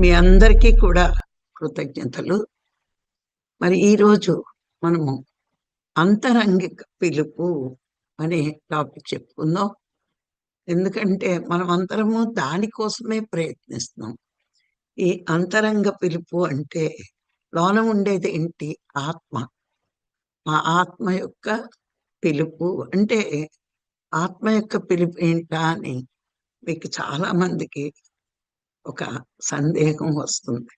మీ అందరికీ కూడా కృతజ్ఞతలు. మరి ఈరోజు మనము అంతరంగిక పిలుపు అనే టాపిక్ చెప్పుకుందాం. ఎందుకంటే మనం అందరము దానికోసమే ప్రయత్నిస్తున్నాం. ఈ అంతరంగ పిలుపు అంటే లోన ఉండేది ఏంటి? ఆత్మ. ఆ ఆత్మ యొక్క పిలుపు అంటే ఆత్మ యొక్క పిలుపు ఏంటా అని మీకు చాలా మందికి ఒక సందేహం వస్తుంది.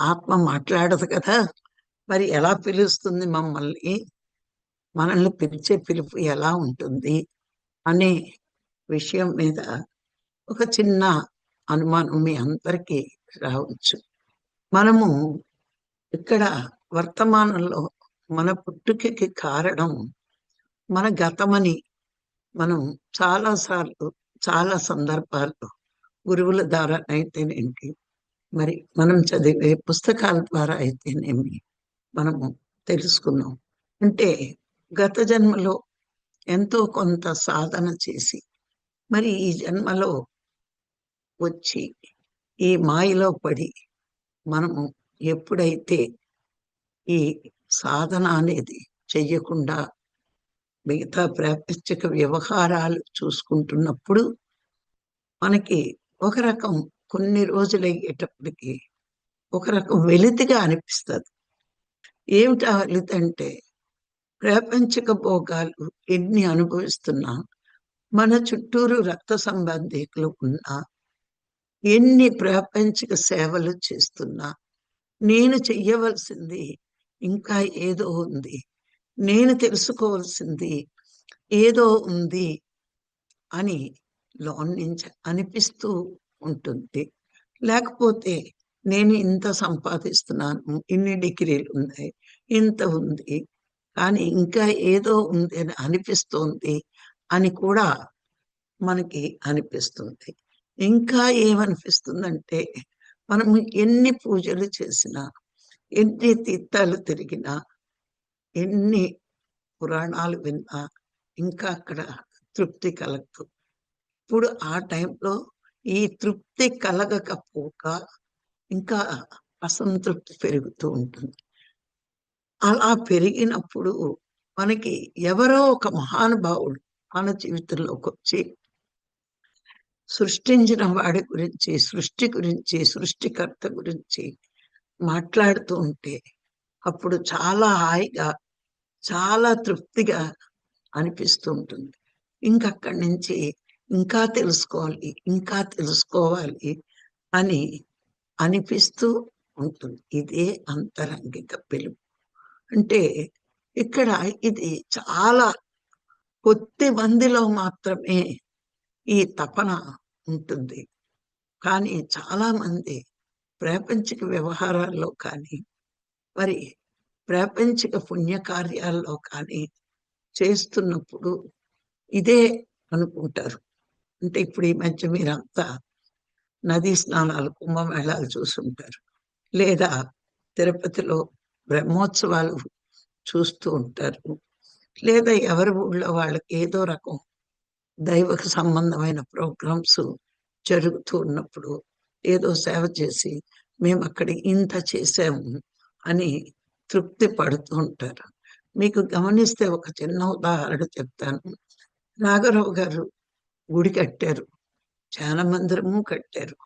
ఆత్మ మాట్లాడదు కదా! మరి ఎలా పిలుస్తుంది మమ్మల్ని? మనల్ని పిలిచే పిలుపు ఎలా ఉంటుంది? అనే విషయం మీద ఒక చిన్న అనుమానం మీ అందరికీ రావచ్చు. మనము ఇక్కడ వర్తమానంలో మన పుట్టుకకి కారణం మన గతమని మనం చాలాసార్లు చాలా సందర్భాల్లో గురువుల ద్వారా అయితేనేంటి మరి మనం చదివే పుస్తకాల ద్వారా అయితేనేమి మనము తెలుసుకున్నాం అంటే గత జన్మలో ఎంతో కొంత సాధన చేసి మరి ఈ జన్మలో వచ్చి ఈ మాయలో పడి మనము ఎప్పుడైతే ఈ సాధన అనేది చెయ్యకుండా మిగతా ప్రాపంచిక వ్యవహారాలు చూసుకుంటున్నప్పుడు మనకి ఒక రకం కొన్ని రోజులు అయ్యేటప్పటికి ఒక రకం వెలితిగా అనిపిస్తుంది. ఏమిటా వెలితి ప్రాపంచిక భోగాలు ఎన్ని అనుభవిస్తున్నా మన చుట్టూరు రక్త సంబంధికులు ఉన్నా ఎన్ని ప్రాపంచిక సేవలు చేస్తున్నా నేను చెయ్యవలసింది ఇంకా ఏదో ఉంది. నేను తెలుసుకోవాల్సింది ఏదో ఉంది అని లోన్ నుంచి అనిపిస్తూ ఉంటుంది. లేకపోతే నేను ఇంత సంపాదిస్తున్నాను ఇన్ని డిగ్రీలు ఉన్నాయి ఇంత ఉంది కానీ ఇంకా ఏదో ఉంది అని అనిపిస్తోంది అని కూడా మనకి అనిపిస్తుంది. ఇంకా ఏమనిపిస్తుందంటే మనం ఎన్ని పూజలు చేసినా ఎన్ని తీర్థాలు తిరిగినా ఎన్ని పురాణాలు విన్నా ఇంకా అక్కడ తృప్తి కలగదు ఇప్పుడు ఆ టైంలో ఈ తృప్తి కలగకపోక ఇంకా అసంతృప్తి పెరుగుతూ ఉంటుంది. అలా పెరిగినప్పుడు మనకి ఎవరో ఒక మహానుభావుడు మన జీవితంలోకి వచ్చి సృష్టించిన వాడి గురించి సృష్టి గురించి సృష్టికర్త గురించి మాట్లాడుతూ ఉంటే అప్పుడు చాలా హాయిగా చాలా తృప్తిగా అనిపిస్తూ ఉంటుంది. ఇంకక్కడి నుంచి ఇంకా తెలుసుకోవాలి ఇంకా తెలుసుకోవాలి అని అనిపిస్తూ ఉంటుంది. ఇదే అంతరంగిక పిలుపు. అంటే ఇక్కడ ఇది చాలా కొద్ది మందిలో మాత్రమే ఈ తపన ఉంటుంది. కానీ చాలా మంది ప్రాపంచిక వ్యవహారాల్లో కానీ మరి ప్రాపంచిక పుణ్యకార్యాల్లో కానీ చేస్తున్నప్పుడు ఇదే అనుకుంటారు. అంటే ఇప్పుడు ఈ మధ్య మీరంతా నదీ స్నానాలు కుంభమేళాలు చూసుంటారు. లేదా తిరుపతిలో బ్రహ్మోత్సవాలు చూస్తూ ఉంటారు. లేదా ఎవరి ఊళ్ళో వాళ్ళకి ఏదో రకం దైవక సంబంధమైన ప్రోగ్రామ్స్ జరుగుతూ ఉన్నప్పుడు ఏదో సేవ చేసి మేము అక్కడ ఇంత చేసాము అని తృప్తి పడుతూ ఉంటారు. మీకు గమనిస్తే ఒక చిన్న ఉదాహరణ చెప్తాను. నాగరావు గారు గుడి కట్టారు. ధ్యాన మందిరము కట్టారు.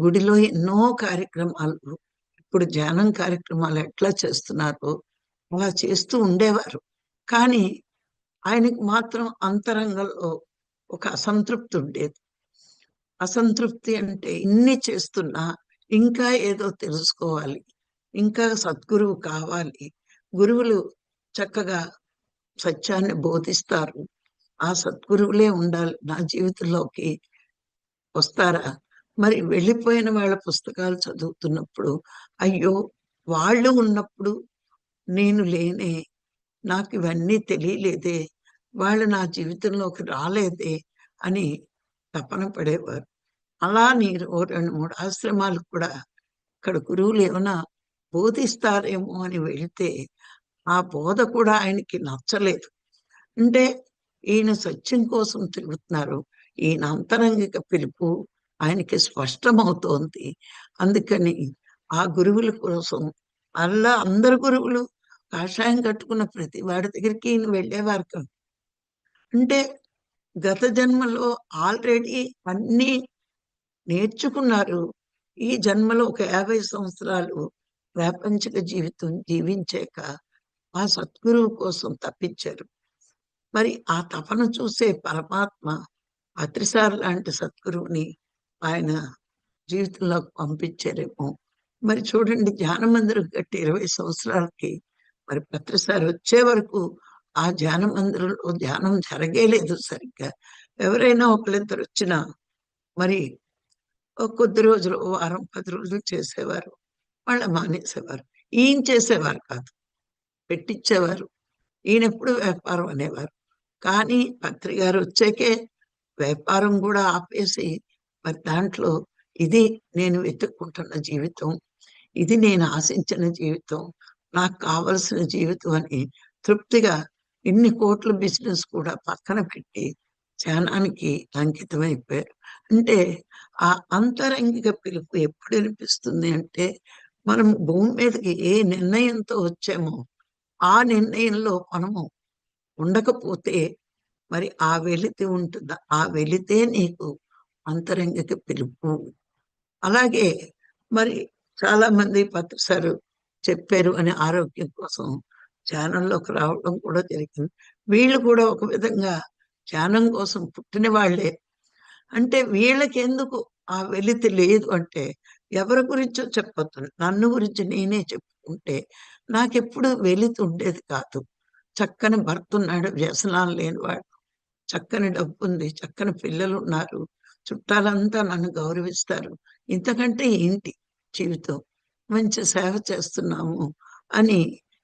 గుడిలో ఎన్నో కార్యక్రమాలు. ఇప్పుడు ధ్యానం కార్యక్రమాలు ఎట్లా చేస్తున్నారో అలా చేస్తూ ఉండేవారు. కానీ ఆయనకి మాత్రం అంతరంగంలో ఒక అసంతృప్తి ఉండేది. అసంతృప్తి అంటే ఇన్ని చేస్తున్నా ఇంకా ఏదో తెలుసుకోవాలి. ఇంకా సద్గురువు కావాలి. గురువులు చక్కగా సత్యాన్ని బోధిస్తారు. ఆ సద్గురువులే ఉండాలి. నా జీవితంలోకి వస్తారా? మరి వెళ్ళిపోయిన వాళ్ళ పుస్తకాలు చదువుతున్నప్పుడు అయ్యో! వాళ్ళు ఉన్నప్పుడు నేను లేనే నాకు ఇవన్నీ తెలియలేదే వాళ్ళు నా జీవితంలోకి రాలేదే అని తపన పడేవారు. అలా నేను ఓ రెండు మూడు ఆశ్రమాలు కూడా ఇక్కడ గురువులు ఏమైనా బోధిస్తారేమో అని వెళితే ఆ బోధ కూడా ఆయనకి నచ్చలేదు. అంటే ఈయన సత్యం కోసం తిరుగుతున్నారు. ఈయన అంతరంగిక పిలుపు ఆయనకి స్పష్టమవుతోంది. అందుకని ఆ గురువుల కోసం అల్లా అందరు గురువులు కాషాయం కట్టుకున్న ప్రతి వాడి దగ్గరికి ఈయన వెళ్ళేవారు కాదు. అంటే గత జన్మలో ఆల్రెడీ అన్నీ నేర్చుకున్నారు. ఈ జన్మలో ఒక యాభై సంవత్సరాలు ప్రాపంచిక జీవితం జీవించాక ఆ సద్గురువు కోసం తప్పించారు. మరి ఆ తపన చూసే పరమాత్మ అత్రిసార్ లాంటి సద్గురువుని ఆయన జీవితంలోకి పంపించారేమో. మరి చూడండి ధ్యాన మందిరం కట్టి ఇరవై సంవత్సరాలకి మరి పత్రిసారి వచ్చే వరకు ఆ ధ్యాన మందిరంలో ధ్యానం జరగలేదు సరిగ్గా. ఎవరైనా ఒకళ్ళిద్దరు వచ్చినా మరి కొద్ది రోజులు వారం పది రోజులు చేసేవారు మళ్ళీ మానేసేవారు. ఈయన చేసేవారు కాదు పెట్టించేవారు. ఈయన ఎప్పుడు వ్యాపారం అనేవారు. కానీ పత్రి గారు వచ్చాకే వ్యాపారం కూడా ఆపేసి మరి దాంట్లో ఇది నేను వెతుక్కుంటున్న జీవితం ఇది నేను ఆశించిన జీవితం నాకు కావలసిన జీవితం అని తృప్తిగా ఇన్ని కోట్ల బిజినెస్ కూడా పక్కన పెట్టి ధ్యానానికి అంకితమైపోయారు అంటే ఆ అంతరంగిక పిలుపు ఎప్పుడు అనిపిస్తుంది అంటే మనం భూమి మీదకి ఏ నిర్ణయంతో వచ్చామో ఆ నిర్ణయంలో మనము ఉండకపోతే మరి ఆ వెలితి ఉంటుందా? ఆ వెలితే నీకు అంతరంగిక పిలుపు. అలాగే మరి చాలా మంది పత్రిసారు చెప్పారు అని ఆరోగ్యం కోసం ధ్యానంలోకి రావడం కూడా జరిగింది. వీళ్ళు కూడా ఒక విధంగా ధ్యానం కోసం పుట్టిన వాళ్ళే. అంటే వీళ్ళకి ఎందుకు ఆ వెలితి లేదు అంటే ఎవరి గురించో చెప్పొద్దు. నన్ను గురించి నేనే చెప్పుకుంటే నాకెప్పుడు వెలితి ఉండేది కాదు. చక్కని భర్త ఉన్నాడు వ్యసనాలు లేనివాడు. చక్కని డబ్బు ఉంది చక్కని పిల్లలు ఉన్నారు చుట్టాలంతా నన్ను గౌరవిస్తారు. ఇంతకంటే ఏంటి జీవితం? మంచి సేవ చేస్తున్నాము అని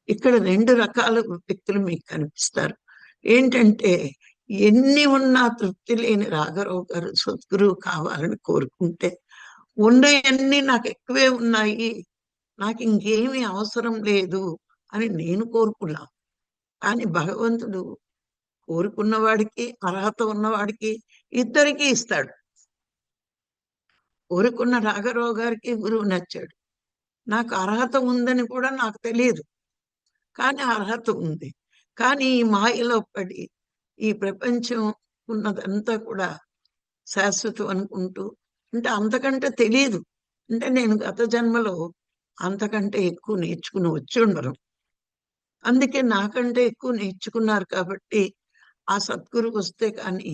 ఇక్కడ రెండు రకాల వ్యక్తులు మీకు కనిపిస్తారు. ఏంటంటే ఎన్ని ఉన్నా తృప్తి లేని రాఘరావు గారు సద్గురువు కావాలని కోరుకుంటే ఉన్నవన్నీ నాకు ఎక్కువే ఉన్నాయి నాకు ఇంకేమీ అవసరం లేదు అని నేను కోరుకున్నాను. కానీ భగవంతుడు కోరుకున్న వాడికి అర్హత ఉన్నవాడికి ఇద్దరికి ఇస్తాడు. కోరుకున్న రాఘరావు గారికి గురువు నచ్చాడు. నాకు అర్హత ఉందని కూడా నాకు తెలియదు. కానీ అర్హత ఉంది. కానీ ఈ మాయలో పడి ఈ ప్రపంచం ఉన్నదంతా కూడా శాశ్వతం అనుకుంటూ అంటే అంతకంటే తెలియదు అంటే నేను గత జన్మలో అంతకంటే ఎక్కువ నేర్చుకుని వచ్చి ఉండను. అందుకే నాకంటే ఎక్కువ నేర్చుకున్నారు కాబట్టి ఆ సద్గురు వస్తే కానీ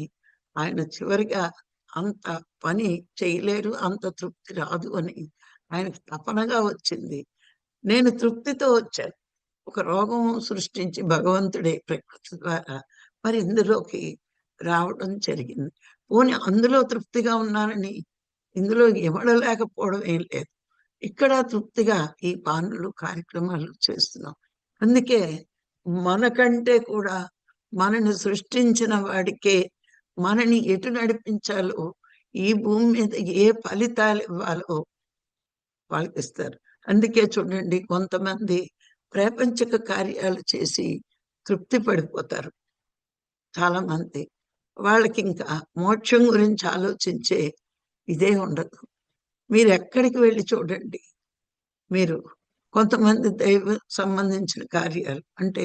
ఆయన చివరిగా అంత పని చేయలేరు అంత తృప్తి రాదు అని ఆయనకు తపనగా వచ్చింది. నేను తృప్తితో వచ్చాను. ఒక రోగం సృష్టించి భగవంతుడే ప్రకృతి ద్వారా మరి ఇందులోకి రావడం జరిగింది. పోనీ అందులో తృప్తిగా ఉన్నానని ఇందులో ఇవ్వడలేకపోవడం ఏం లేదు. ఇక్కడ తృప్తిగా ఈ పానులు కార్యక్రమాలు చేస్తున్నాం. అందుకే మనకంటే కూడా మనని సృష్టించిన వాడికే మనని ఎటు నడిపించాలో ఈ భూమి మీద ఏ ఫలితాలు ఇవ్వాలో వాళ్ళకి ఇస్తారు. అందుకే చూడండి కొంతమంది ప్రాపంచిక కార్యాలు చేసి తృప్తి పడిపోతారు. చాలా మంది వాళ్ళకి ఇంకా మోక్షం గురించి ఆలోచించే ఇదే ఉండదు. మీరు ఎక్కడికి వెళ్ళి చూడండి మీరు కొంతమంది దైవ సంబంధించిన కార్యాలు అంటే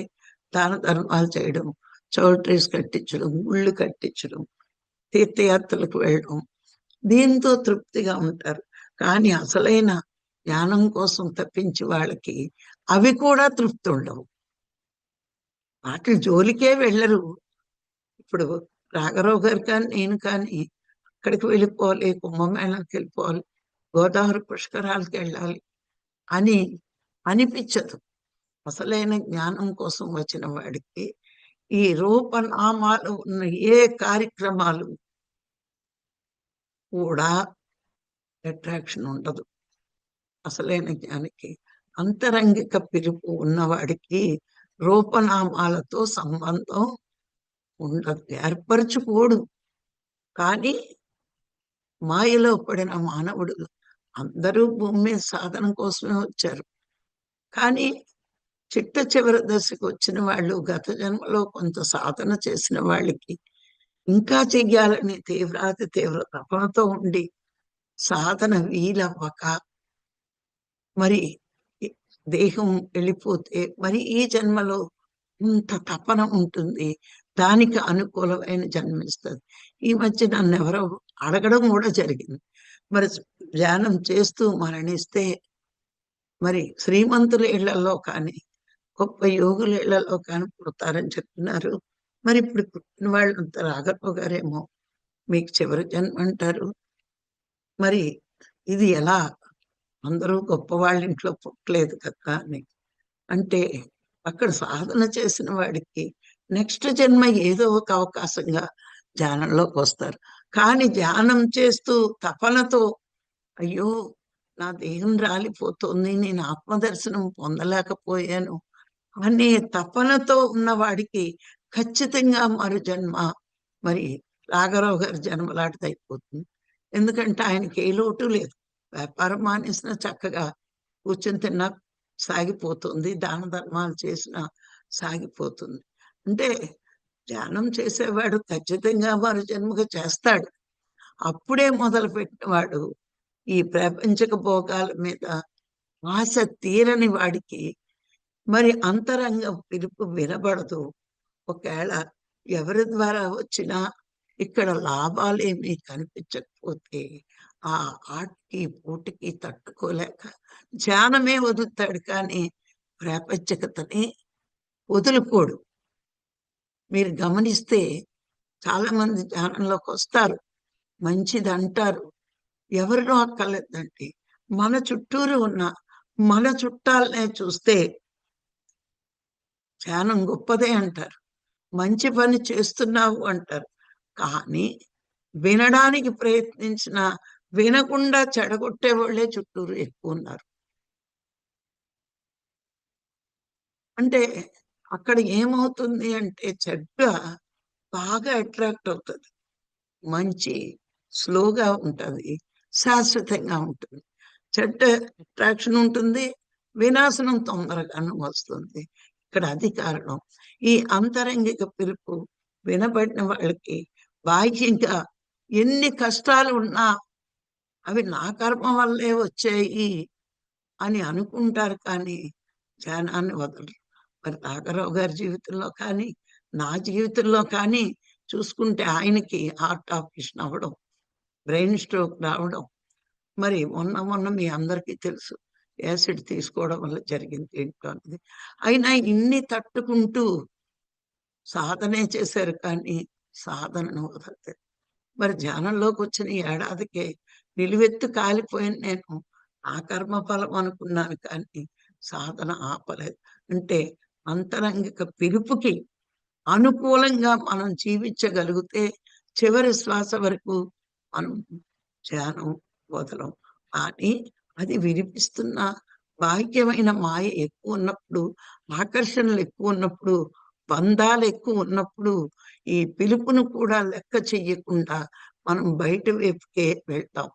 దాన ధర్మాలు చేయడం చౌల్ట్రీస్ కట్టించడం గుళ్ళు కట్టించడం తీర్థయాత్రలకు వెళ్ళడం దీంతో తృప్తిగా ఉంటారు. కానీ అసలైన జ్ఞానం కోసం తప్పించి వాళ్ళకి అవి కూడా తృప్తి ఉండవు. వాటి జోలికే వెళ్ళరు. ఇప్పుడు రాఘరావు గారు కానీ నేను కానీ అక్కడికి వెళ్ళిపోవాలి కుంభమేళానికి వెళ్ళిపోవాలి గోదావరి పుష్కరాలకి వెళ్ళాలి అని అనిపించదు. అసలైన జ్ఞానం కోసం వచ్చిన వాడికి ఈ రూపనామాలు ఉన్న ఏ కార్యక్రమాలు కూడా అట్రాక్షన్ ఉండదు. అసలైన జ్ఞానికి అంతరంగిక పిలుపు ఉన్నవాడికి రూపనామాలతో సంబంధం ఉండదు. ఏర్పరచుకోడు. కానీ మాయలో పడిన మానవుడు అందరూ భూమి సాధన కోసమే వచ్చారు. కానీ చిట్ట చివరి దశకు వచ్చిన వాళ్ళు గత జన్మలో కొంత సాధన చేసిన వాళ్ళకి ఇంకా చెయ్యాలని తీవ్రాతి తీవ్ర తపనతో ఉండి సాధన వీలవ్వక మరి దేహం వెళ్ళిపోతే మరి ఈ జన్మలో ఇంత తపన ఉంటుంది. దానికి అనుకూలమైన జన్మిస్తుంది. ఈ మధ్య నన్ను ఎవరో అడగడం కూడా జరిగింది. మరి ధ్యానం చేస్తూ మరణిస్తే మరి శ్రీమంతుల ఇళ్ళలో కానీ గొప్ప యోగుల ఇళ్ళలో కానీ పుడతారని చెప్తున్నారు. మరి ఇప్పుడు పుట్టిన వాళ్ళు రాఘవ గారేమో మీకు చివరి జన్మ అంటారు. మరి ఇది ఎలా? అందరూ గొప్ప వాళ్ళ ఇంట్లో పుట్టలేదు కదా అని. అంటే అక్కడ సాధన చేసిన వాడికి నెక్స్ట్ జన్మ ఏదో ఒక అవకాశంగా ధ్యానంలోకి వస్తారు. కానీ ధ్యానం చేస్తూ తపనతో అయ్యో నా దేహం రాలిపోతుంది నేను ఆత్మదర్శనం పొందలేకపోయాను. అనే తపనతో ఉన్నవాడికి ఖచ్చితంగా మరు జన్మ మరి రాఘరావు గారి జన్మలాంటిది అయిపోతుంది. ఎందుకంటే ఆయనకి ఏ లోటు లేదు. వ్యాపారం మానేసిన చక్కగా కూర్చొని తిన్నా సాగిపోతుంది. దాన ధర్మాలు చేసిన సాగిపోతుంది. అంటే ధ్యానం చేసేవాడు ఖచ్చితంగా మరు జన్మగా చేస్తాడు. అప్పుడే మొదలు పెట్టినవాడు ఈ ప్రపంచక భోగాల మీద ఆశ తీరని వాడికి మరి అంతరంగ పిలుపు వినబడదు. ఒకవేళ ఎవరి ద్వారా వచ్చినా ఇక్కడ లాభాలేమీ కనిపించకపోతే ఆ ఆటకి పూటికి తట్టుకోలేక ధ్యానమే వదులుతాడు కానీ ప్రాపంచకతని వదులుకోడు. మీరు గమనిస్తే చాలా మంది ధ్యానంలోకి వస్తారు. మంచిది అంటారు ఎవరినో అక్కర్లేదండి. మన చుట్టూరు ఉన్న మన చుట్టాలనే చూస్తే ధ్యానం గొప్పదే అంటారు. మంచి పని చేస్తున్నావు అంటారు. కానీ వినడానికి ప్రయత్నించిన వినకుండా చెడగొట్టే వాళ్ళే చుట్టూరు ఎక్కువ ఉన్నారు. అంటే అక్కడ ఏమవుతుంది అంటే చెడ్డ బాగా అట్రాక్ట్ అవుతుంది. మంచి స్లోగా ఉంటుంది. శాశ్వతంగా ఉంటుంది. చెడ్డ అట్రాక్షన్ ఉంటుంది వినాశనం తొందరగాను వస్తుంది. ఇక్కడ అది కారణం ఈ అంతరంగిక పిలుపు వినబడిన వాళ్ళకి బాహ్యంగా ఎన్ని కష్టాలు ఉన్నా అవి నా కర్మ వల్లే వచ్చాయి అని అనుకుంటారు కానీ ధ్యానాన్ని వదలరు. మరి నాగరావు గారి జీవితంలో కానీ నా జీవితంలో కానీ చూసుకుంటే ఆయనకి హార్ట్ ఆపరేషన్ అవ్వడం బ్రెయిన్ స్ట్రోక్ రావడం. మరి మొన్న మొన్న మీ అందరికీ తెలుసు యాసిడ్ తీసుకోవడం వల్ల జరిగింది ఏంటో అనేది. అయినా ఇన్ని తట్టుకుంటూ సాధనే చేశారు కానీ సాధనను వదలలేదు మరి ధ్యానంలోకి వచ్చిన ఏడాదికే నిలువెత్తు కాలిపోయిన నేను ఆ కర్మ ఫలం అనుకున్నాను కానీ సాధన ఆపలేదు. అంటే అంతరంగిక పిలుపుకి అనుకూలంగా మనం జీవించగలిగితే చివరి శ్వాస వరకు మనం ధ్యానం వదలం కానీ అది వినిపిస్తున్న బాహ్యమైన మాయ ఎక్కువ ఉన్నప్పుడు ఆకర్షణలు ఎక్కువ ఉన్నప్పుడు బంధాలు ఎక్కువ ఉన్నప్పుడు ఈ పిలుపును కూడా లెక్క చెయ్యకుండా మనం బయట వైపుకే వెళ్తాం.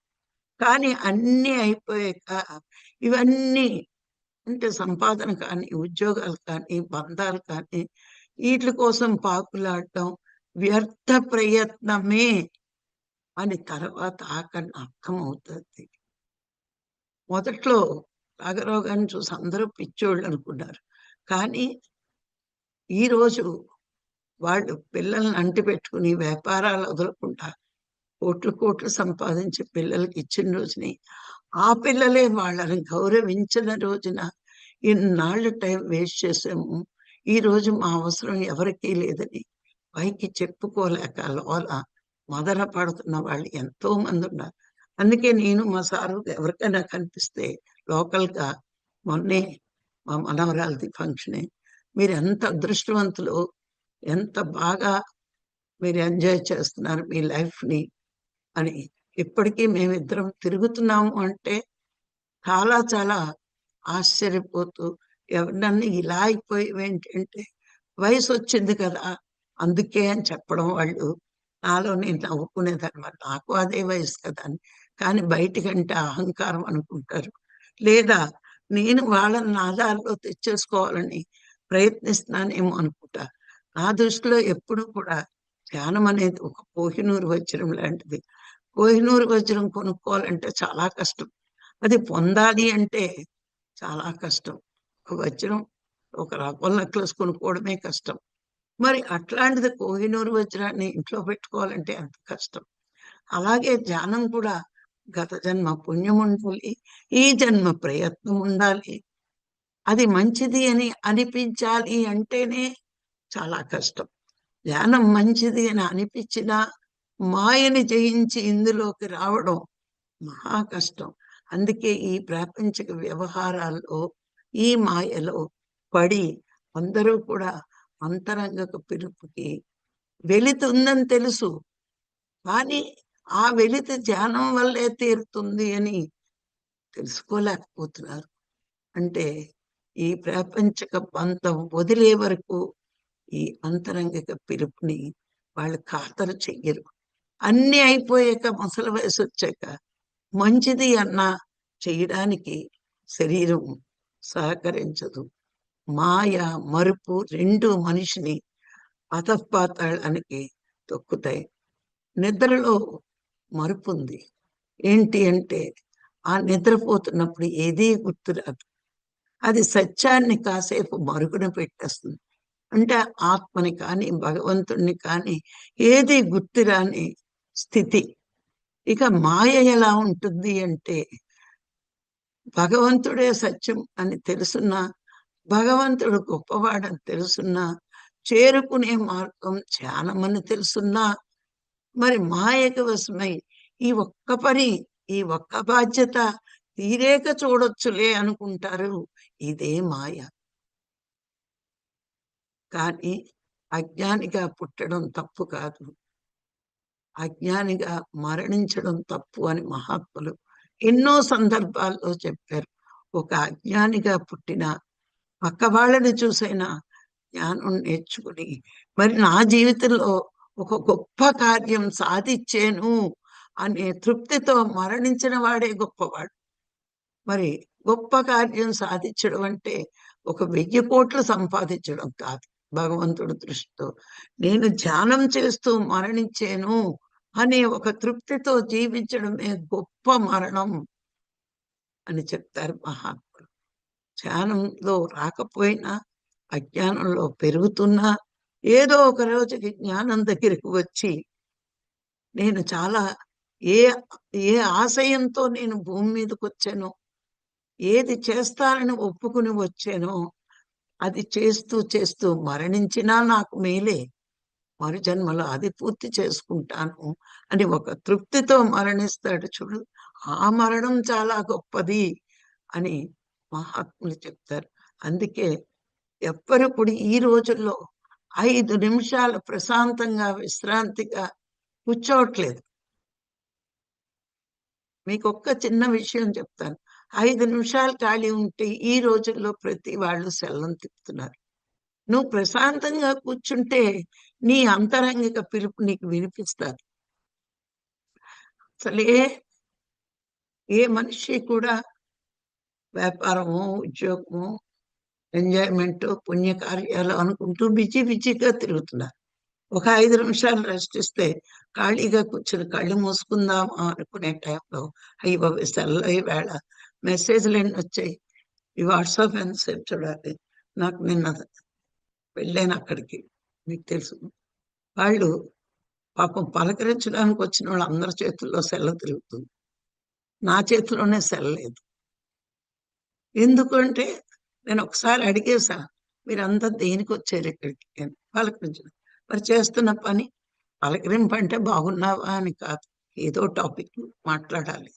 కానీ అన్నీ అయిపోయాక ఇవన్నీ అంటే సంపాదన కానీ ఉద్యోగాలు కానీ బంధాలు కానీ వీటి కోసం పాకులాడటం వ్యర్థ ప్రయత్నమే అని తర్వాత ఆకని అర్థమవుతుంది మొదట్లో రాఘరావు గారిని చూసి అందరూ పిచ్చోళ్ళు అనుకున్నారు. కానీ ఈరోజు వాళ్ళు పిల్లల్ని అంటి పెట్టుకుని వ్యాపారాలు వదలకుండా కోట్లు కోట్లు సంపాదించి పిల్లలకి ఇచ్చిన రోజుని ఆ పిల్లలే వాళ్ళని గౌరవించిన రోజున ఇన్నాళ్ళు టైం వేస్ట్ చేసాము ఈ రోజు మా అవసరం ఎవరికీ లేదని పైకి చెప్పుకోలేక లోల మదన పడుతున్న వాళ్ళు ఎంతో మంది ఉన్నారు. అందుకే నేను మా సారు ఎవరికైనా కనిపిస్తే లోకల్గా మొన్నే మా మనవరాలది ఫంక్షనే మీరు ఎంత అదృష్టవంతులు ఎంత బాగా మీరు ఎంజాయ్ చేస్తున్నారు మీ లైఫ్ని అని ఇప్పటికీ మేమిద్దరం తిరుగుతున్నాము అంటే చాలా చాలా ఆశ్చర్యపోతూ ఎవరినన్నా ఇలా అయిపోయి ఏంటంటే వయసు వచ్చింది కదా అందుకే అని చెప్పడం వాళ్ళు నాలో నేను నవ్వుకునేదన్నమాట నాకు అదే వయసు కదా అని కానీ బయటికంటే అహంకారం అనుకుంటారు. లేదా నేను వాళ్ళని నా దారిలో తెచ్చేసుకోవాలని ప్రయత్నిస్తున్నానేమో అనుకుంటా. నా దృష్టిలో ఎప్పుడూ కూడా ధ్యానం అనేది ఒక కోహినూరు వజ్రం లాంటిది. కోహినూరు వజ్రం కొనుక్కోవాలంటే చాలా కష్టం. అది పొందాలి అంటే చాలా కష్టం. ఒక వజ్రం ఒక రకం నెక్లెస్ కొనుక్కోవడమే కష్టం. మరి అట్లాంటిది కోహినూరు వజ్రాన్ని ఇంట్లో పెట్టుకోవాలంటే అంత కష్టం? అలాగే ధ్యానం కూడా గత జన్మ పుణ్యం ఉండాలి ఈ జన్మ ప్రయత్నం ఉండాలి. అది మంచిది అని అనిపించాలి అంటేనే చాలా కష్టం. ధ్యానం మంచిది అని అనిపించినా మాయని జయించి ఇందులోకి రావడం మహా కష్టం. అందుకే ఈ ప్రాపంచిక వ్యవహారాల్లో ఈ మాయలో పడి అందరూ కూడా అంతరంగక పిలుపుకి వెళుతుందని తెలుసు. కానీ ఆ వెళిత ధ్యానం వల్లే తీరుతుంది అని తెలుసుకోలేకపోతున్నారు. అంటే ఈ ప్రాపంచక బంధం వదిలే వరకు ఈ అంతరంగిక పిలుపుని వాళ్ళు ఖాతరు చెయ్యరు. అన్ని అయిపోయాక ముసలి వయసు వచ్చాక మంచిది అన్న చేయడానికి శరీరం సహకరించదు. మాయ మరుపు రెండు మనిషిని అతపాతాళానికి తొక్కుతాయి. నిద్రలో మరుపు ఉంది ఏంటి అంటే ఆ నిద్రపోతున్నప్పుడు ఏదీ గుర్తురాదు. అది సత్యాన్ని కాసేపు మరుగున పెట్టేస్తుంది. అంటే ఆత్మని కానీ భగవంతుణ్ణి కానీ ఏది గుర్తురాని స్థితి. ఇక మాయ ఎలా ఉంటుంది అంటే భగవంతుడే సత్యం అని తెలుసున్నా భగవంతుడు గొప్పవాడని తెలుసున్నా చేరుకునే మార్గం ధ్యానమని తెలుసున్నా మరి మాయకు వశమై ఈ ఒక్క పని ఈ ఒక్క బాధ్యత తీరేక చూడొచ్చులే అనుకుంటారు. ఇదే మాయ. కానీ అజ్ఞానిగా పుట్టడం తప్పు కాదు. అజ్ఞానిగా మరణించడం తప్పు అని మహాత్ములు ఎన్నో సందర్భాల్లో చెప్పారు. ఒక అజ్ఞానిగా పుట్టిన పక్క వాళ్ళని చూసైనా జ్ఞానం నేర్చుకుని మరి నా జీవితంలో ఒక గొప్ప కార్యం సాధించాను అనే తృప్తితో మరణించిన వాడే గొప్పవాడు. మరి గొప్ప కార్యం సాధించడం అంటే ఒక వెయ్యి కోట్లు సంపాదించడం కాదు భగవంతుడు దృష్టితో. నేను ధ్యానం చేస్తూ మరణించాను అనే ఒక తృప్తితో జీవించడమే గొప్ప మరణం అని చెప్తారు మహాత్మ ధ్యానంలో రాకపోయినా అజ్ఞానంలో పెరుగుతున్నా ఏదో ఒక రోజుకి జ్ఞానం దగ్గరికి వచ్చి నేను చాలా ఏ ఏ ఆశయంతో నేను భూమి మీదకి వచ్చానో ఏది చేస్తానని ఒప్పుకుని వచ్చానో అది చేస్తూ చేస్తూ మరణించినా నాకు మేలే. మరు జన్మలో అది పూర్తి చేసుకుంటాను అని ఒక తృప్తితో మరణిస్తాడు చూడు. ఆ మరణం చాలా గొప్పది అని మహాత్ములు చెప్తారు. అందుకే ఎవ్వరు కూడా ఈ రోజుల్లో ఐదు నిమిషాలు ప్రశాంతంగా విశ్రాంతిగా కూర్చోవట్లేదు. మీకు ఒక్క చిన్న విషయం చెప్తాను. ఐదు నిమిషాలు ఖాళీ ఉంటే ఈ రోజుల్లో ప్రతి వాళ్ళు సెల్లం తిప్పుతున్నారు. నువ్వు ప్రశాంతంగా కూర్చుంటే నీ అంతరంగిక పిలుపు నీకు వినిపిస్తారు. అసలే ఏ మనిషి కూడా వ్యాపారము ఉద్యోగము ఎంజాయ్మెంట్ పుణ్యకార్యాలు అనుకుంటూ బిజీ బిజీగా తిరుగుతున్నారు. ఒక ఐదు నిమిషాలు రెస్ట్ ఇస్తే ఖాళీగా కూర్చొని కళ్ళు మూసుకుందామా అనుకునే టైంలో అయ్యో సెల్ వేళ. మెసేజ్లు ఎన్ని వచ్చాయి? ఈ వాట్సాప్ ఎంతసేపు చూడాలి? నాకు నిన్న వెళ్ళాను అక్కడికి మీకు తెలుసు. వాళ్ళు పాపం పలకరించడానికి వచ్చిన వాళ్ళు అందరి చేతుల్లో సెల్ల తిరుగుతుంది. నా చేతిలోనే సెల్ లేదు. ఎందుకంటే నేను ఒకసారి అడిగేసా మీరంతా దేనికి వచ్చారు ఇక్కడికి? పలకరించిన మరి చేస్తున్న పని? పలకరింపు అంటే బాగున్నావా? అని కాదు. ఏదో టాపిక్ మాట్లాడాలి.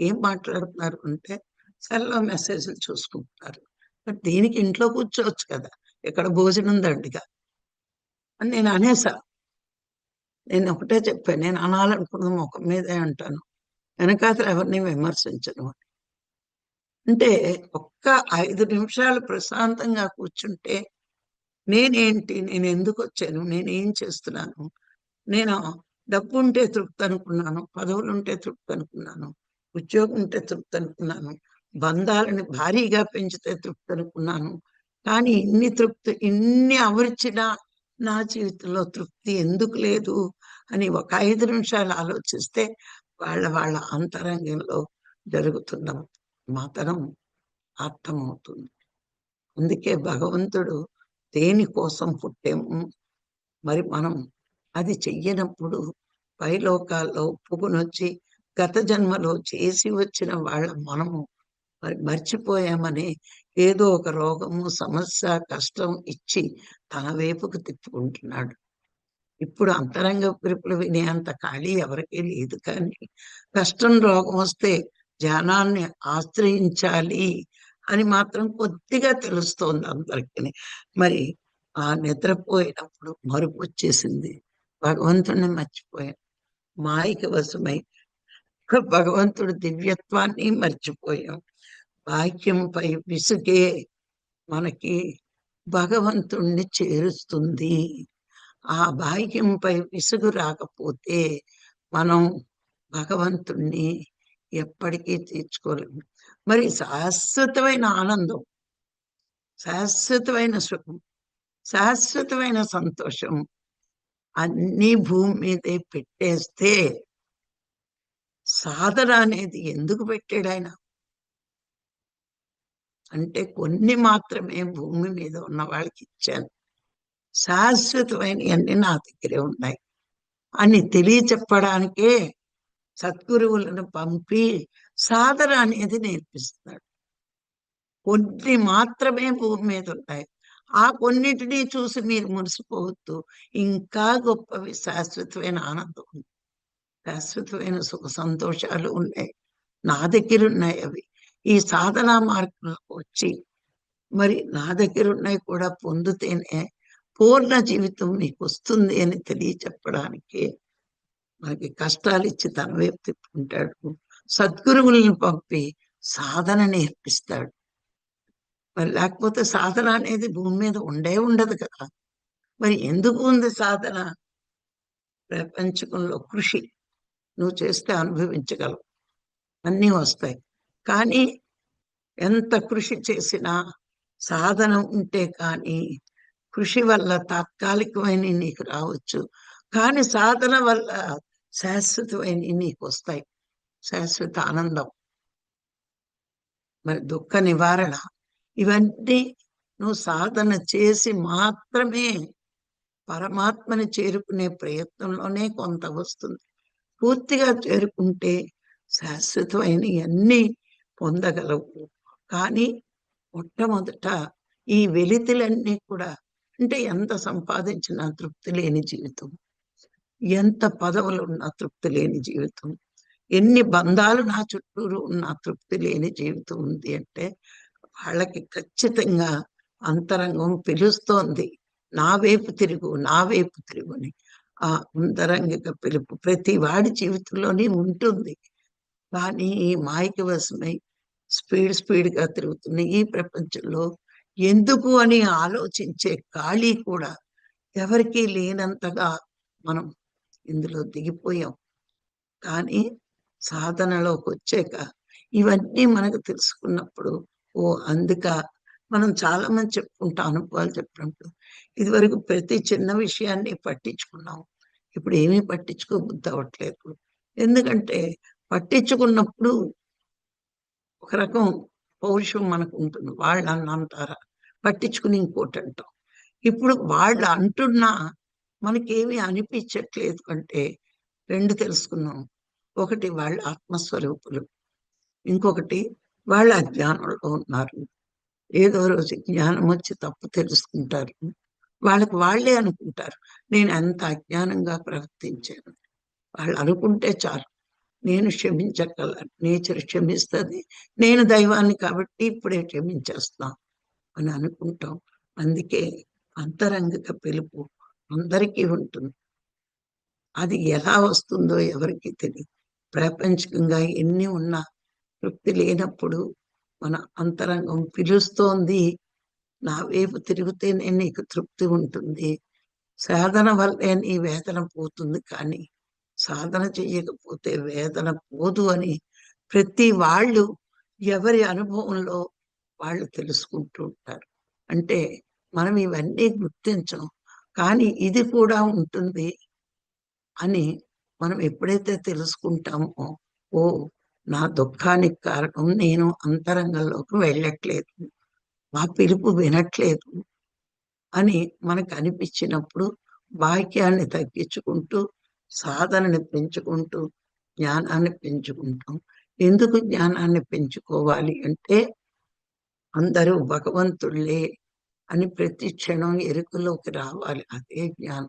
ఏం మాట్లాడుతున్నారు అంటే సెల్లో మెసేజ్లు చూసుకుంటున్నారు. మరి దీనికి ఇంట్లో కూర్చోవచ్చు కదా? ఇక్కడ భోజనం దండిగా? అని నేను అనేసా. నేను ఒకటే చెప్పాను. నేను అనాలనుకున్న ముఖం మీదే అంటాను. వెనకాతలు ఎవరిని విమర్శించను. అంటే ఒక్క ఐదు నిమిషాలు ప్రశాంతంగా కూర్చుంటే నేనేంటి నేను ఎందుకు వచ్చాను నేను ఏం చేస్తున్నాను నేను డబ్బు ఉంటే తృప్తి అనుకున్నాను పదవులు ఉంటే తృప్తి అనుకున్నాను ఉద్యోగం ఉంటే తృప్తి అనుకున్నాను బంధాలను భారీగా పెంచితే తృప్తి అనుకున్నాను కానీ ఇన్ని తృప్తి ఇన్ని అమర్చినా నా జీవితంలో తృప్తి ఎందుకు లేదు అని ఒక ఐదు నిమిషాలు ఆలోచిస్తే వాళ్ళ వాళ్ళ అంతరంగంలో జరుగుతున్నాం మాత్రం అర్థమవుతుంది. అందుకే భగవంతుడు దేనికోసం పుట్టాము? మరి మనం అది చెయ్యనప్పుడు పైలోకాల్లో ఒప్పుకునొచ్చి గత జన్మలో చేసి వచ్చిన వాళ్ళ మనము మరి మర్చిపోయామని ఏదో ఒక రోగము సమస్య కష్టం ఇచ్చి తన వైపుకు తిప్పుకుంటున్నాడు. ఇప్పుడు అంతరంగ పిలుపులు వినేంత ఖాళీ ఎవరికీ లేదు కానీ కష్టం రోగం వస్తే ధ్యానాన్ని ఆశ్రయించాలి అని మాత్రం కొద్దిగా తెలుస్తోంది అందరికీ. మరి ఆ నిద్రపోయినప్పుడు మరుపు వచ్చేసింది. భగవంతుడిని మర్చిపోయాం. మాయకి వశమై భగవంతుడు దివ్యత్వాన్ని మర్చిపోయాం. వాక్యంపై విసుగే మనకి భగవంతుణ్ణి చేరుస్తుంది. ఆ భాగ్యంపై విసుగు రాకపోతే మనం భగవంతుణ్ణి ఎప్పటికీ తీర్చుకోలేము మరి శాశ్వతమైన ఆనందం శాశ్వతమైన సుఖం శాశ్వతమైన సంతోషం అన్ని భూమి మీదే పెట్టేస్తే సాధన అనేది ఎందుకు పెట్టాడు ఆయన? అంటే కొన్ని మాత్రమే భూమి మీద ఉన్న వాళ్ళకి ఇచ్చాను. శాశ్వతమైనవన్నీ నా దగ్గరే ఉన్నాయి. అని తెలియచెప్పడానికే సద్గురువులను పంపి సాధన అనేది నేర్పిస్తున్నాడు. కొన్ని మాత్రమే భూమి మీద ఉంటాయి. ఆ కొన్నిటిని చూసి మీరు మురిసిపోవద్దు. ఇంకా గొప్పవి. శాశ్వతమైన ఆనందం ఉంది. శాశ్వతమైన సుఖ సంతోషాలు ఉన్నాయి. నా దగ్గర ఉన్నాయి అవి. ఈ సాధనా మార్గంలోకి వచ్చి మరి నా దగ్గర ఉన్నాయి కూడా పొందితేనే పూర్ణ జీవితం మీకు వస్తుంది అని తెలియచెప్పడానికి మనకి కష్టాలు ఇచ్చి తన వైపు తిప్పుకుంటాడు. సద్గురువులను పంపి సాధన నేర్పిస్తాడు. మరి లేకపోతే సాధన అనేది భూమి మీద ఉండే ఉండదు కదా. మరి ఎందుకు ఉంది సాధన? ప్రపంచకంలో కృషి నువ్వు చేస్తే అనుభవించగలవు. అన్నీ వస్తాయి. కానీ ఎంత కృషి చేసినా సాధన ఉంటే కానీ కృషి వల్ల తాత్కాలికమైన నీకు రావచ్చు. కానీ సాధన వల్ల శాశ్వతమైన నీకు వస్తాయి. శాశ్వత ఆనందం. మరి దుఃఖ నివారణ. ఇవన్నీ నువ్వు సాధన చేసి మాత్రమే పరమాత్మని చేరుకునే ప్రయత్నంలోనే కొంత వస్తుంది. పూర్తిగా చేరుకుంటే శాశ్వతమైన అన్నీ పొందగలవు. కానీ మొట్టమొదట ఈ వెలితులన్నీ కూడా అంటే ఎంత సంపాదించినా తృప్తి లేని జీవితం. ఎంత పదవులు ఉన్నా తృప్తి లేని జీవితం. ఎన్ని బంధాలు నా చుట్టూరు ఉన్న తృప్తి లేని జీవితం ఉంది అంటే వాళ్ళకి ఖచ్చితంగా అంతరంగం పిలుస్తోంది. నా వైపు తిరుగు నా వైపు తిరుగుని ఆ అంతరంగిక పిలుపు ప్రతి వాడి జీవితంలోనే ఉంటుంది. కానీ ఈ మాయకి వశమై స్పీడ్ స్పీడ్గా తిరుగుతున్న ఈ ప్రపంచంలో ఎందుకు అని ఆలోచించే ఖాళీ కూడా ఎవరికీ లేనంతగా మనం ఇందులో దిగిపోయాం. కానీ సాధనలోకి వచ్చాక ఇవన్నీ మనకు తెలుసుకున్నప్పుడు ఓ అందుక మనం చాలా మంది చెప్పుకుంటాం అనుభవాలు చెప్పినప్పుడు ఇదివరకు ప్రతి చిన్న విషయాన్ని పట్టించుకున్నాం. ఇప్పుడు ఏమీ పట్టించుకోబుద్ధి అవ్వట్లేదు. ఎందుకంటే పట్టించుకున్నప్పుడు ఒక రకం పౌరుషం మనకు ఉంటుంది. వాళ్ళు అన్నంటారా పట్టించుకుని ఇంకోటి అంటాం. ఇప్పుడు వాళ్ళు అంటున్నా మనకేమి అనిపించట్లేదు అంటే రెండు తెలుసుకున్నాం. ఒకటి వాళ్ళ ఆత్మస్వరూపులు ఇంకొకటి వాళ్ళ అజ్ఞానంలో ఉన్నారు. ఏదో రోజు జ్ఞానం వచ్చి తప్పు తెలుసుకుంటారు. వాళ్ళకి వాళ్ళే అనుకుంటారు. నేను ఎంత అజ్ఞానంగా ప్రవర్తించాను? వాళ్ళు అనుకుంటే చాలు. నేను క్షమించగల నేచర్ క్షమిస్తుంది. నేను దైవాన్ని కాబట్టి ఇప్పుడే క్షమించేస్తాం అని అనుకుంటాం. అందుకే అంతరంగిక పిలుపు అందరికీ ఉంటుంది. అది ఎలా వస్తుందో ఎవరికి తెలియదు ప్రాపంచికంగా ఎన్ని ఉన్నా తృప్తి లేనప్పుడు మన అంతరంగం పిలుస్తోంది. నా వైపు తిరిగితేనే నీకు తృప్తి ఉంటుంది. సాధన వల్లే నీ వేదన పోతుంది కానీ సాధన చెయ్యకపోతే వేదన పోదు అని ప్రతి వాళ్ళు ఎవరి అనుభవంలో వాళ్ళు తెలుసుకుంటూ ఉంటారు. అంటే మనం ఇవన్నీ గుర్తించం. కానీ ఇది కూడా ఉంటుంది అని మనం ఎప్పుడైతే తెలుసుకుంటామో ఓ నా దుఃఖానికి కారణం నేను అంతరంగంలోకి వెళ్ళట్లేదు ఆ పిలుపు వినట్లేదు అని మనకు అనిపించినప్పుడు వాక్యాన్ని తగ్గించుకుంటూ సాధనని పెంచుకుంటూ జ్ఞానాన్ని పెంచుకుంటాం. ఎందుకు జ్ఞానాన్ని పెంచుకోవాలి అంటే అందరూ భగవంతుళ్ళే అని ప్రతి క్షణం ఎరుకలోకి రావాలి. అదే జ్ఞానం.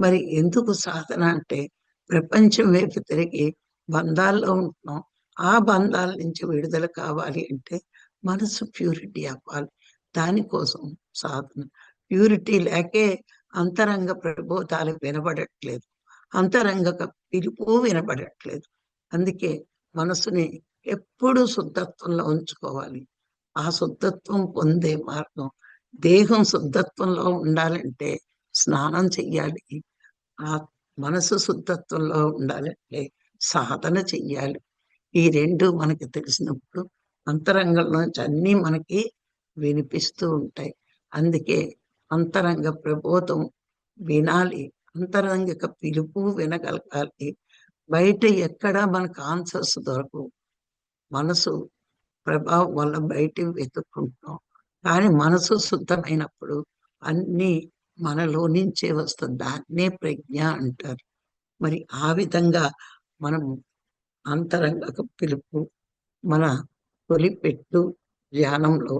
మరి ఎందుకు సాధన అంటే ప్రపంచం వైపు తిరిగి బంధాల్లో ఉంటున్నాం. ఆ బంధాల నుంచి విడుదల కావాలి అంటే మనసు ప్యూరిటీ అవ్వాలి. దానికోసం సాధన. ప్యూరిటీ లేకే అంతరంగ ప్రబోధాలు వినబడట్లేదు. అంతరంగ పిలుపు వినబడట్లేదు. అందుకే మనసుని ఎప్పుడు శుద్ధత్వంలో ఉంచుకోవాలి. ఆ శుద్ధత్వం పొందే మార్గం దేహం శుద్ధత్వంలో ఉండాలంటే స్నానం చెయ్యాలి. ఆ మనసు శుద్ధత్వంలో ఉండాలంటే సాధన చెయ్యాలి. ఈ రెండు మనకి తెలిసినప్పుడు అంతరంగంలోంచి అన్నీ మనకి వినిపిస్తూ ఉంటాయి. అందుకే అంతరంగ ప్రబోధం వినాలి. అంతరంగిక పిలుపు వినగలగాలి. బయట ఎక్కడ మనకు ఆన్సర్స్ దొరకవు. మనసు ప్రభావం వల్ల బయట వెతుక్కుంటాం కానీ మనసు శుద్ధమైనప్పుడు అన్నీ మనలో నుంచే వస్తుంది. దాన్నే ప్రజ్ఞ అంటారు. మరి ఆ విధంగా మనం అంతరంగ పిలుపు మన తొలిపెట్టు ధ్యానంలో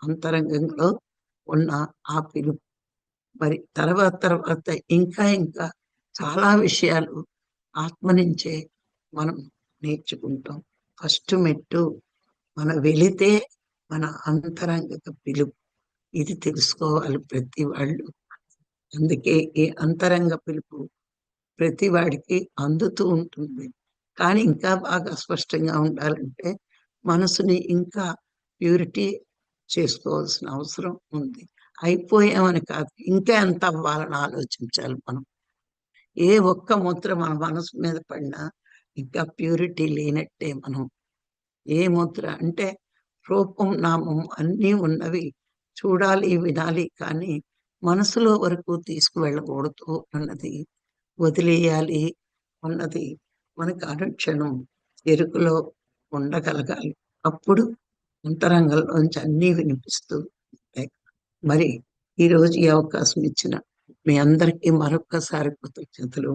అంతరంగంలో ఉన్న ఆ పిలుపు. మరి తర్వాత తర్వాత ఇంకా ఇంకా చాలా విషయాలు ఆత్మ నుంచే మనం నేర్చుకుంటాం. ఫస్ట్ మెట్టు మనం వెళితే మన అంతరంగత పిలుపు. ఇది తెలుసుకోవాలి ప్రతి వాళ్ళు. అందుకే ఈ అంతరంగ పిలుపు ప్రతి వాడికి అందుతూ ఉంటుంది. కానీ ఇంకా బాగా స్పష్టంగా ఉండాలంటే మనసుని ఇంకా ప్యూరిటీ చేసుకోవాల్సిన అవసరం ఉంది. అయిపోయామని కాదు ఇంకా ఎంత అవ్వాలని ఆలోచించాలి మనం. ఏ ఒక్క ముద్ర మన మనసు మీద పడినా ఇంకా ప్యూరిటీ లేనట్టే మనం. ఏ ముద్ర అంటే రూపం నామం అన్నీ ఉన్నవి చూడాలి వినాలి కానీ మనసులో వరకు తీసుకువెళ్ళకూడదు అన్నది వదిలేయాలి అన్నది మనకు అనుక్షణం ఎరుకులో ఉండగలగాలి. అప్పుడు అంతరంగంలోంచి అన్నీ వినిపిస్తూ ఉంటాయి. మరి ఈరోజు ఈ అవకాశం ఇచ్చిన మీ అందరికీ మరొక్కసారి కృతజ్ఞతలు.